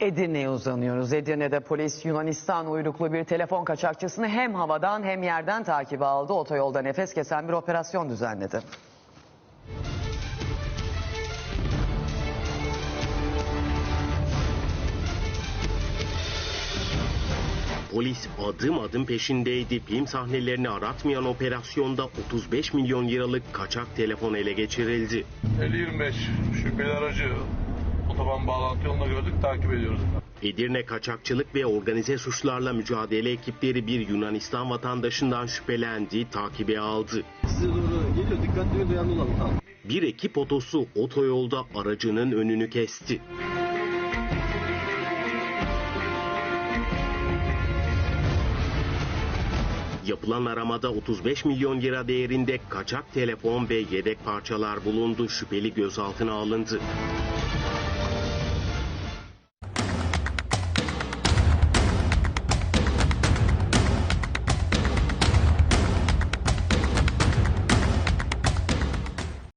Edirne'ye uzanıyoruz. Edirne'de polis Yunanistan uyruklu bir telefon kaçakçısını hem havadan hem yerden takibe aldı. Otoyolda nefes kesen bir operasyon düzenledi. Polis adım adım peşindeydi. Film sahnelerini aratmayan operasyonda 35 milyon liralık kaçak telefon ele geçirildi. 50-25 şüpheli aracı otoban bağlantı yolunda gördük takip ediyoruz. Edirne Kaçakçılık ve Organize Suçlarla Mücadele ekipleri bir Yunanistan vatandaşından şüphelendi, takibe aldı. Size doğru geliyor. Dikkatli ve duyarlı olalım. Tamam. Bir ekip otosu otoyolda aracının önünü kesti. Yapılan aramada 35 milyon lira değerinde kaçak telefon ve yedek parçalar bulundu. Şüpheli gözaltına alındı.